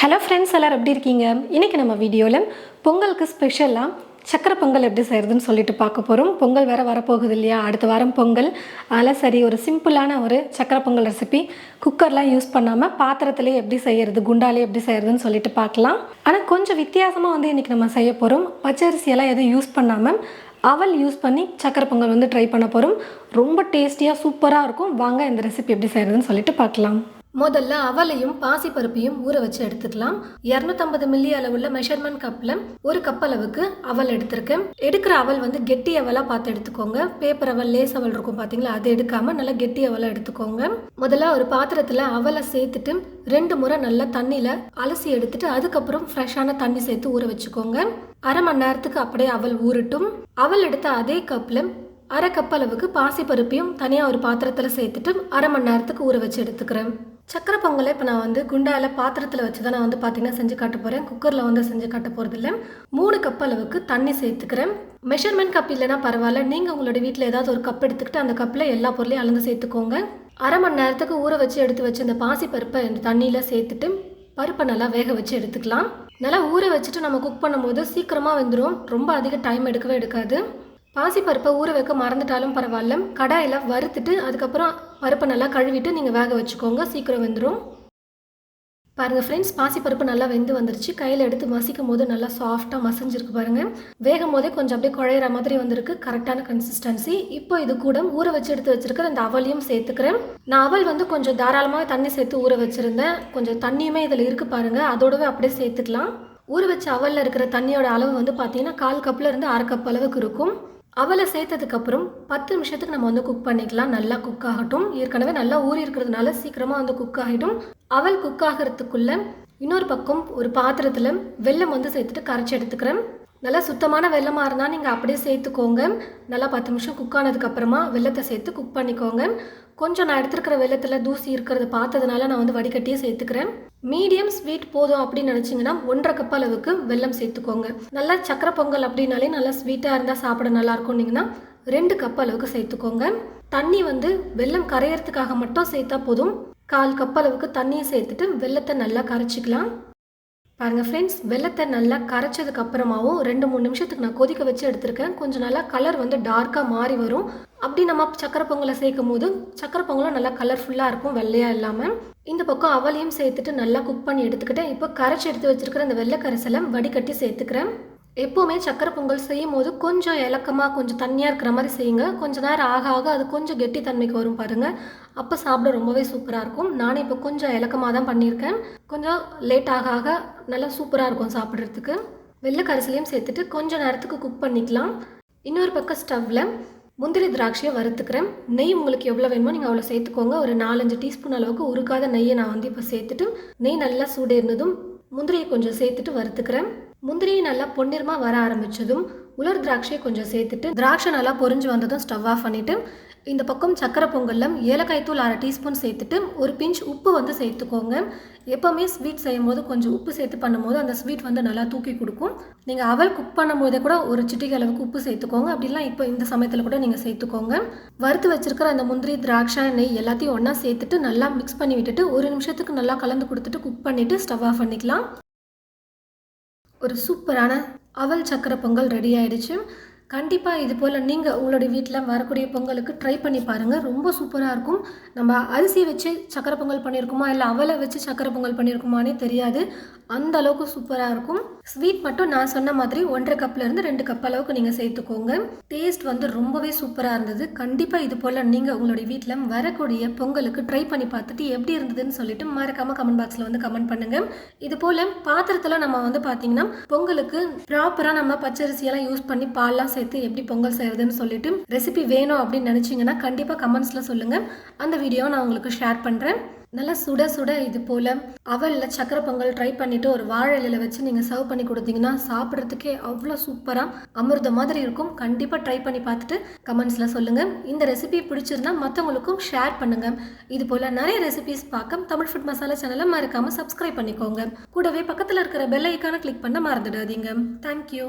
Hello friends எல்லோரும் எப்படி இருக்கீங்க? இன்றைக்கி நம்ம வீடியோவில் பொங்கலுக்கு ஸ்பெஷலாக சக்கரை பொங்கல் எப்படி செய்கிறதுன்னு சொல்லிட்டு பார்க்க போகிறோம் பொங்கல் வேறு வரப்போகுது இல்லையா? அடுத்த வாரம் பொங்கல். அதில் சரி ஒரு சிம்பிளான ஒரு சக்கரை பொங்கல் ரெசிபி குக்கர்லாம் யூஸ் பண்ணாமல் பாத்திரத்திலே எப்படி செய்கிறது குண்டாலே எப்படி செய்கிறதுன்னு சொல்லிட்டு பார்க்கலாம். ஆனால் கொஞ்சம் வித்தியாசமாக வந்து இன்றைக்கி நம்ம செய்ய போகிறோம் பச்சரிசியெல்லாம் எதுவும் யூஸ் பண்ணாமல் அவல் யூஸ் பண்ணி சக்கரை பொங்கல் வந்து ட்ரை பண்ண போகிறோம் ரொம்ப டேஸ்டியாக சூப்பராக இருக்கும். வாங்க இந்த ரெசிபி எப்படி செய்கிறதுன்னு சொல்லிட்டு பார்க்கலாம். முதல்ல அவலையும் பாசிப்பருப்பையும் ஊற வச்சு எடுத்துக்கலாம். இரநூத்தம்பது மில்லி அளவுள்ள மெஷர்மெண்ட் கப்பில் ஒரு கப் அளவுக்கு அவல் எடுத்திருக்கேன் எடுக்கிற அவல் வந்து கெட்டி அவலாக பார்த்து எடுத்துக்கோங்க. பேப்பர் அவல் லேஸ் அவல் இருக்கும் பார்த்தீங்களா அது எடுக்காம நல்லா கெட்டி அவலாக எடுத்துக்கோங்க. முதல்ல ஒரு பாத்திரத்தில் அவலை சேர்த்துட்டு ரெண்டு முறை நல்லா தண்ணியில் அலசி எடுத்துட்டு அதுக்கப்புறம் ஃப்ரெஷ்ஷான தண்ணி சேர்த்து ஊற வச்சுக்கோங்க. அரை மணி நேரத்துக்கு அப்படியே அவல் ஊறட்டும். அவல் எடுத்த அதே கப்பில் அரை கப் அளவுக்கு பாசிப்பருப்பையும் தனியாக ஒரு பாத்திரத்தில் சேர்த்துட்டு அரை மணி நேரத்துக்கு ஊற வச்சு எடுத்துக்கிறேன். சக்கரை பொங்கலை இப்போ நான் வந்து குண்டால பாத்திரத்தில் வச்சு தான் நான் வந்து பார்த்தீங்கன்னா செஞ்சு காட்ட போகிறேன் குக்கரில் வந்து செஞ்சு காட்ட போகிறதில்ல மூணு கப் அளவுக்கு தண்ணி சேர்த்துக்கிறேன். மெஷர்மெண்ட் கப் இல்லைனா பரவாயில்ல. நீங்கள் உங்களோட வீட்டில் ஏதாவது ஒரு கப் எடுத்துக்கிட்டு அந்த கப்பில் எல்லா பொருளையும் அளந்து சேர்த்துக்கோங்க. அரை மணி நேரத்துக்கு ஊற வச்சு எடுத்து வச்சு இந்த பாசி பருப்பை இந்த தண்ணியில் சேர்த்துட்டு பருப்பை நல்லா வேக வச்சு எடுத்துக்கலாம். நல்லா ஊற வச்சுட்டு நம்ம குக் பண்ணும்போது சீக்கிரமாக வெந்துடும் ரொம்ப அதிக டைம் எடுக்கவே எடுக்காது. பாசிப்பருப்பை ஊற வைக்க மறந்துட்டாலும் பரவாயில்ல. கடாயில் வறுத்துட்டு அதுக்கப்புறம் பருப்பை நல்லா கழுவிட்டு நீங்கள் வேக வச்சுக்கோங்க. சீக்கிரம் வெந்துடும் பாருங்கள் ஃப்ரெண்ட்ஸ் பாசிப்பருப்பு நல்லா வெந்து வந்துருச்சு. கையில் எடுத்து மசிக்கும் போது நல்லா சாஃப்டாக மசிஞ்சிருக்கு பாருங்கள் வேகும் போதே கொஞ்சம் அப்படியே குழையிற மாதிரி வந்திருக்கு. கரெக்டான கன்சிஸ்டன்சி இப்போ இது கூட ஊற வச்சு எடுத்து வச்சுருக்கிற இந்த அவலையும் சேர்த்துக்கிறேன். நான் அவல் வந்து கொஞ்சம் தாராளமாக தண்ணி சேர்த்து ஊற வச்சுருந்தேன். கொஞ்சம் தண்ணியுமே இதில் இருக்குது பாருங்கள் அதோடவே அப்படியே சேர்த்துக்கலாம். ஊற வச்ச அவலில் இருக்கிற தண்ணியோட அளவு வந்து பார்த்தீங்கன்னா கால் கப்பில் இருந்து அரை கப் அளவுக்கு இருக்கும். அவலை சேர்த்ததுக்கப்புறம் பத்து நிமிஷத்துக்கு நம்ம வந்து குக் பண்ணிக்கலாம். நல்லா குக் ஆகட்டும். ஏற்கனவே நல்லா ஊறி இருக்கிறதுனால சீக்கிரமாக வந்து குக் ஆகிடும். அவல் குக் ஆகிறதுக்குள்ள இன்னொரு பக்கம் ஒரு பாத்திரத்தில் வெல்லம் வந்து சேர்த்துட்டு கரைச்சி எடுத்துக்கிறேன். நல்லா சுத்தமான வெள்ளமாக இருந்தால் நீங்கள் அப்படியே சேர்த்துக்கோங்க. நல்லா பத்து நிமிஷம் குக் ஆனதுக்கப்புறமா வெள்ளத்தை சேர்த்து குக் பண்ணிக்கோங்க. கொஞ்சம் நான் எடுத்துருக்கிற வெள்ளத்தில் தூசி இருக்கிறத பார்த்ததுனால நான் வந்து வடிகட்டியே சேர்த்துக்கிறேன். மீடியம் ஸ்வீட் போதும் அப்படின்னு நினச்சிங்கன்னா ஒன்றரை கப் அளவுக்கு வெல்லம் சேர்த்துக்கோங்க. நல்லா சக்கரை பொங்கல் அப்படின்னாலே நல்லா ஸ்வீட்டாக இருந்தால் சாப்பிட நல்லா இருக்கும்னீங்கன்னா ரெண்டு கப் அளவுக்கு சேர்த்துக்கோங்க. தண்ணி வந்து வெல்லம் கரையிறதுக்காக மட்டும் சேர்த்தா போதும். கால் கப் அளவுக்கு தண்ணியை சேர்த்துட்டு வெள்ளத்தை நல்லா கரைச்சிக்கலாம். பாருங்கள் ஃப்ரெண்ட்ஸ் வெள்ளத்தை நல்லா கரைச்சதுக்கு அப்புறமாவும் ரெண்டு மூணு நிமிஷத்துக்கு நான் கொதிக்க வச்சு எடுத்திருக்கேன். கொஞ்சம் நல்லா கலர் வந்து டார்க்காக மாறி வரும். அப்படி நம்ம சக்கரை பொங்கலை சேர்க்கும் போது சக்கரை பொங்கலும் நல்லா கலர்ஃபுல்லாக இருக்கும் வெள்ளையாக இல்லாமல் இந்த பக்கம் அவளையும் சேர்த்துட்டு நல்லா குக் பண்ணி எடுத்துக்கிட்டேன். இப்போ கரைச்சி எடுத்து வச்சுருக்கிற இந்த வெள்ளை கரைசலை வடிகட்டி சேர்த்துக்கிறேன். எப்போவுமே சக்கரை பொங்கல் செய்யும் போது கொஞ்சம் இலக்கமாக கொஞ்சம் தண்ணியாக இருக்கிற மாதிரி செய்யுங்க. கொஞ்சம் நேரம் ஆக ஆக அது கொஞ்சம் கெட்டித்தன்மைக்கு வரும் பாருங்கள் அப்போ சாப்பிட ரொம்பவே சூப்பராக இருக்கும். நானே இப்போ கொஞ்சம் இலக்கமாக தான் பண்ணியிருக்கேன். கொஞ்சம் லேட் ஆக ஆக நல்லா சூப்பராக இருக்கும் சாப்பிட்றதுக்கு. வெள்ளை கரிசலையும் சேர்த்துட்டு கொஞ்சம் நேரத்துக்கு குக் பண்ணிக்கலாம். இன்னொரு பக்கம் ஸ்டவ்வில் முந்திரி திராட்சையை வறுத்துக்கிறேன். நெய் உங்களுக்கு எவ்வளோ வேணுமோ நீங்கள் அவ்வளோ சேர்த்துக்கோங்க. ஒரு நாலஞ்சு டீஸ்பூன் அளவுக்கு உருக்காத நெய்யை நான் வந்து இப்போ சேர்த்துட்டு நெய் நல்லா சூடேறினதும் முந்திரியை கொஞ்சம் சேர்த்துட்டு வறுத்துக்கிறேன். முந்திரியை நல்லா பொன்னிறமாக வர ஆரம்பித்ததும் உலர் திராட்சையை கொஞ்சம் சேர்த்துட்டு திராட்சை நல்லா பொரிஞ்சு வந்ததும் ஸ்டவ் ஆஃப் பண்ணிவிட்டு இந்த பக்கம் சக்கரை பொங்கலில் ஏலக்காய் தூள் அரை டீஸ்பூன் சேர்த்துட்டு ஒரு பிஞ்ச் உப்பு வந்து சேர்த்துக்கோங்க. எப்போவுமே ஸ்வீட் செய்யும் போது கொஞ்சம் உப்பு சேர்த்து பண்ணும்போது அந்த ஸ்வீட் வந்து நல்லா தூக்கி கொடுக்கும். நீங்கள் அவல் குக் பண்ணும்போதே கூட ஒரு சிட்டிகை அளவுக்கு உப்பு சேர்த்துக்கோங்க. அப்படிலாம் இப்போ இந்த சமயத்தில் கூட நீங்கள் சேர்த்துக்கோங்க. வறுத்து வச்சிருக்கிற அந்த முந்திரி திராட்சை நெய் எல்லாத்தையும் ஒன்றா சேர்த்துட்டு நல்லா மிக்ஸ் பண்ணி விட்டுட்டு ஒரு நிமிஷத்துக்கு நல்லா கலந்து கொடுத்துட்டு குக் பண்ணிவிட்டு ஸ்டவ் ஆஃப் பண்ணிக்கலாம். ஒரு சூப்பரான அவல் சக்கரை பொங்கல் ரெடி ஆயிடுச்சு. கண்டிப்பாக இது போல் நீங்கள் உங்களுடைய வீட்டில் வரக்கூடிய பொங்கலுக்கு ட்ரை பண்ணி பாருங்கள் ரொம்ப சூப்பராக இருக்கும். நம்ம அரிசி வச்சு சக்கரை பொங்கல் பண்ணியிருக்குமா? இல்லை அவலை வச்சு சக்கரை பொங்கல் பண்ணியிருக்குமானே தெரியாது. அந்த அளவுக்கு சூப்பராக இருக்கும். ஸ்வீட் மட்டும் நான் சொன்ன மாதிரி ஒன்றரை கப்லேருந்து ரெண்டு கப் அளவுக்கு நீங்கள் சேர்த்துக்கோங்க. டேஸ்ட் வந்து ரொம்பவே சூப்பராக இருந்தது. கண்டிப்பாக இது போல் நீங்கள் உங்களுடைய வீட்டில் வரக்கூடிய பொங்கலுக்கு ட்ரை பண்ணி பார்த்துட்டு எப்படி இருந்ததுன்னு சொல்லிட்டு மறக்காமல் கமெண்ட் பாக்ஸில் வந்து கமெண்ட் பண்ணுங்கள் இது போல் பாத்திரத்தில் நம்ம வந்து பார்த்தீங்கன்னா பொங்கலுக்கு ப்ராப்பராக நம்ம பச்சரிசியெல்லாம் யூஸ் பண்ணி பால்லாம் சேர்த்து எப்படி பொங்கல் செய்யறதுன்னு சொல்லிட்டு ரெசிபி வேணும் அப்படின்னு நினச்சிங்கன்னா கண்டிப்பாக கமெண்ட்ஸில் சொல்லுங்கள் அந்த வீடியோவை நான் உங்களுக்கு ஷேர் பண்ணுறேன் நல்லா சுட சுட இது போல் அவலில் சக்கரை பொங்கல் ட்ரை பண்ணிவிட்டு ஒரு வாழை இலையில வச்சு நீங்கள் சர்வ் பண்ணி கொடுத்தீங்கன்னா சாப்பிட்றதுக்கே அவ்வளோ சூப்பராக அமிர்த மாதிரி இருக்கும். கண்டிப்பாக ட்ரை பண்ணி பார்த்துட்டு கமெண்ட்ஸில் சொல்லுங்கள் இந்த ரெசிபி பிடிச்சிருந்தா மற்றவங்களுக்கும் ஷேர் பண்ணுங்கள் இது போல் நிறைய ரெசிபிஸ் பார்க்க தமிழ் ஃபுட் மசாலா சேனலை மறக்காமல் சப்ஸ்கிரைப் பண்ணிக்கோங்க. கூடவே பக்கத்தில் இருக்கிற பெல் ஐக்கானை கிளிக் பண்ண மறந்துடாதீங்க. தேங்க்யூ